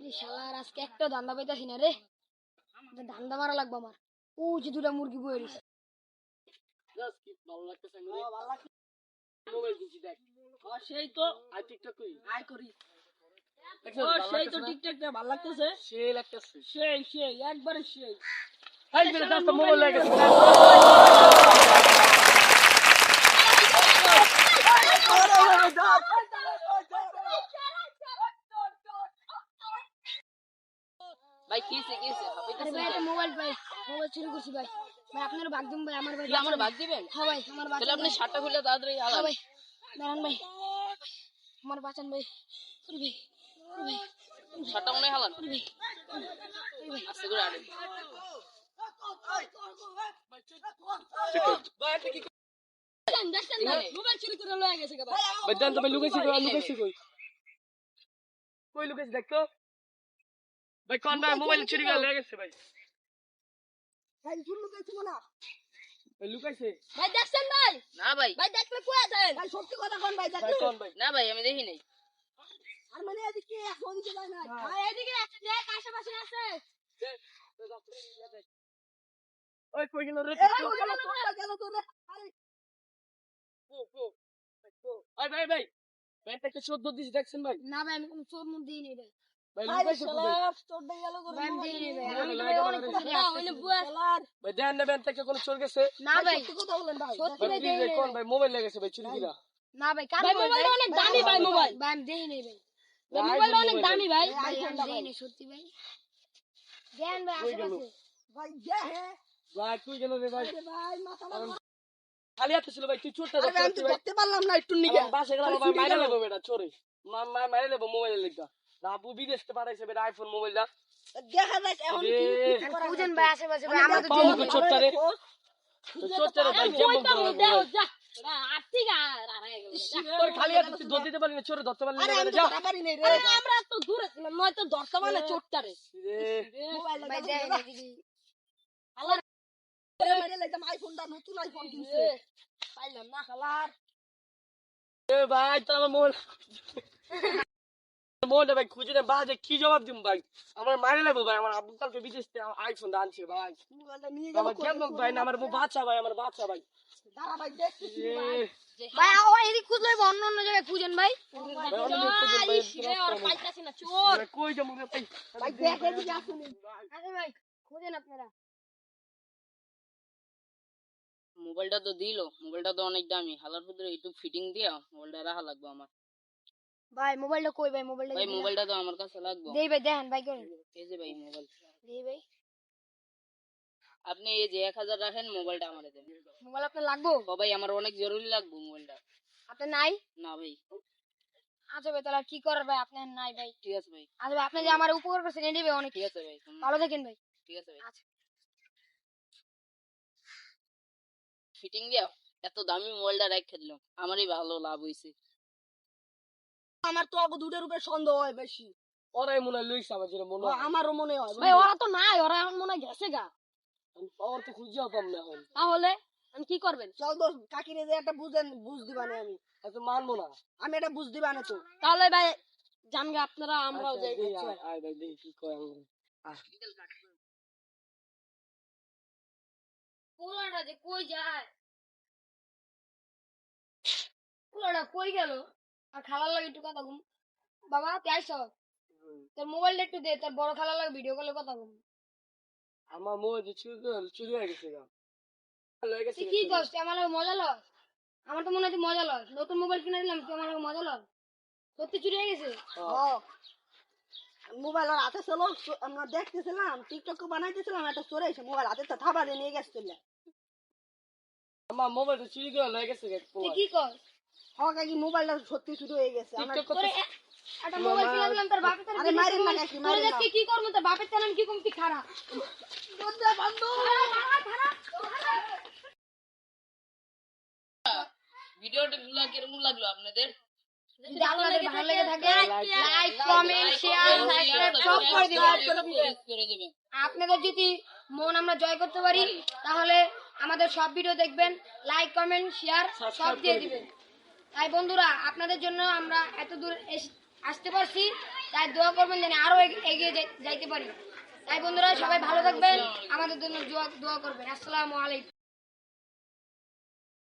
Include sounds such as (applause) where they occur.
শালার আজকে একটা ধান্দা পাইতাছি না রে। ধান্দা মারা লাগবে আমার। ও যে দুটা মুরগি বয়ে রয়েছে সেই তো। আর টিকটক করি। আয় করি। সেই তো টিকটকটা ভালো লাগতেছে। সে লাগতেছে। সেই সেই একবারে সেই। মোবাইল লাগে (laughs) আরে ভাই মোবাইল পাই মোবাইল চুরি করছি ভাই। ভাই আপনার ভাগ ভাই আমার ভাই আমার ভাগ দিবেন? হ্যাঁ ভাই আমার বাঁচান তাহলে আপনি শার্টটা খুলে তাড়াতাড়ি ভাই দাঁড়ান ভাই। আমার বাঁচান ভাই। ওরে ভাই ওরে ভাই শার্টটা মনে হালান। ওরে ভাই আস্তে করে আড়ে মোবাইল চুরি করে লয়ে গেছে ভাই। ভাই জান তো ভাই লুকাইছি কই লুকাইছি কই? কই লুকাইছি দেখ তো। ভাই কোন ভাই মোবাইল চুরি করে লেগে গেছে ভাই। ভাই না ভাই লুকাইছে। ভাই দেখছেন ভাই? না ভাই। ভাই দেখলে কই আছেন ভাই সত্যি কথা কোন ভাই ভাই কোন ভাই। না ভাই আমি দেখি নাই। আর মানে এদিকে না ভাই এদিকে আছে দেখ আশেপাশে আছে। ওই কই গেল রে? গেল তো রে আরে পো পো ভাই। ভাই ভাই ব্যাংকটা একটা চোদ্দ দিছি দেখছেন ভাই? না ভাই আমি কোনো চোর মুখ দিই নি রে ভাই। মোবাইল ভাই কোনো চোর কোন লেগেছে ভাই চুরি কিরা না ভাই কার মোবাইল অনেক দামি ভাই মোবাইল ভাই আমি দেই নি ভাই মোবাইল অনেক দামি ভাই ভাই আমি দেই নি সত্যি ভাই দেন ভাই আশেপাশে ভাই দে হে ভাই তুই গেল রে ভাই ভাই মাথা খালি হাতে ছিল ভাই তুই চোরটা দেখতে পারলাম না একটু নিকে বাসে গেলাম ভাই মাইরে লেবো বেটা চোরে মা মা মাইরে লেবো মোবাইলের লেগা রাবু বিদেশ থেকে পাঠাইছে বেটা আইফোন মোবাইলটা দেখা যায় এখন বুঝেন ভাই আশেপাশে ভাই আমার তো পাবো তো চোরটা রে চোরটা রে ভাই যেমন না না বেটা, যা। আমরা তো দূরে ছিলাম নয়তো ধরতে মানে ভাই দেখ আইফোনটা নতুন আইফোন কিনছে। পাইলাম না খালার। এ ভাই তোর মোবাইল মোবাইলটা ভাই খুঁজে না বাজে কি জবাব দিম ভাই? আমার মারে লাগবো ভাই আমার আব্বু কালকে বিদেশ থেকে আইফোন আনছে ভাই। মোবাইলটা আমার কেমন ভাই না আমার বাচ্চা ভাই আমার বাচ্চা ভাই। দাঁড়া ভাই দেখতেছি ভাই। ও এদিক খুঁজলে অন্য অন্য জায়গায় খুঁজেন ভাই। ভাই অনেক লোক খুঁজে ভাই, পাইতাছি না চোর। ভাই, কই যাব ভাই? ভাই দেখ এদিকে আসুন। ভাই খুঁজেন আপনারা। মোবাইলটা তো দিল মোবাইলটা তো অনেক দামি। হালার ভিতরে একটু ফিটিং দিয়া মোবাইলটা রাখা লাগবে আমার। ভাই মোবাইলটা কই ভাই? মোবাইলটা ভাই মোবাইলটা তো আমার কাছে লাগবে। দেই ভাই দেখেন ভাই করেন এই যে ভাই মোবাইল। দেই ভাই। আপনি এই যে এক হাজার রাখেন মোবাইলটা আমার দেন। মোবাইল আপনার লাগবো? ও ভাই আমার অনেক জরুরি লাগবে মোবাইলটা। আপনার নাই? না ভাই। আচ্ছা ভাই তাহলে কি করার ভাই? আপনার নাই ভাই। ঠিক আছে ভাই। আচ্ছা ভাই আপনি যে আমার উপকার করছেন এনে দিবে অনেক। ঠিক আছে ভাই ভালো থাকেন ভাই। ঠিক আছে ভাই। আচ্ছা। ফিটিং দিয়া এত দামি মোবাইলটা রেখে দিলাম। আমারই ভালো লাভ হইছে। আমার তো আগে দুটোর উপরে সন্দেহ হয় বেশি। ওরাই মনে হয় লইছে আমার যেটা মনে হয়। আমারও মনে হয় ভাই ওরা তো নাই ওরা এখন মনে হয় গেছে গা। ওর তো খুঁজে পাম না এখন। তাহলে আমি কি করবেন? চল দোষ কাকিরে যে একটা বুঝেন বুঝ দিবানে আমি। এত মানবো না। আমি এটা বুঝ দিবানে তো। তাহলে ভাই জানগে আপনারা আমরাও আচ্ছা, যাই আয়, আয় ভাই দেখি কি কয় আমরা। পোলাটা যে কই যায়? পোলাটা কই গেল? আর খালার লাগে একটু কথা বল বাবা তুই আইস? তোর মোবাইলটা একটু দে তোর বড় খালার লাগে ভিডিও কলে কথা বল আমার মোবাইল যে চুরি করে- চুরি হয়ে গেছে গেছে তুই কি তুই আমার লাগে মজা লস? আমার তো মনে হয় মজা লস। নতুন মোবাইল কিনে দিলাম তুই আমার লাগে মজা লস? সত্যি চুরি হয়ে গেছে? হ্যাঁ। মোবাইল আর হাতে চলো আমরা দেখতেছিলাম টিকটক বানাইতেছিলাম একটা চোরে এসে মোবাইল হাতে তো থাবা দিয়ে নিয়ে গেছিল আমার মোবাইলটা চুরি করে লয়ে গেছে কি কর কি মোবাইলটা সত্যি শুরু হয়ে গেছে। আমরা টিকটক তোরে করতে- এ- একটা মোবাইল কিনে দিলাম তোর বাপের আরে মারেন না কাকি, মারেন না। কি করব? তোর বাপের চালান কি কমতি খারাপ? ভিডিওটা গুলা কীরকম লাগল আপনাদের? যদি আপনাদের ভালো লেগে থাকে লাইক কমেন্ট শেয়ার সাবস্ক্রাইব সব করে দিবেন আপনাদের যদি মন আমরা জয় করতে পারি তাহলে আমাদের সব ভিডিও দেখবেন লাইক কমেন্ট শেয়ার সব দিয়ে দিবেন। তাই বন্ধুরা, আপনাদের জন্য আমরা এত দূর আসতে পারছি, তাই দোয়া করবেন যেন আরও এগ- এগিয়ে যাই- যাইতে পারি। তাই বন্ধুরা, সবাই ভালো থাকবেন, আমাদের জন্য দোয়া করবেন। আসসালামু আলাইকুম।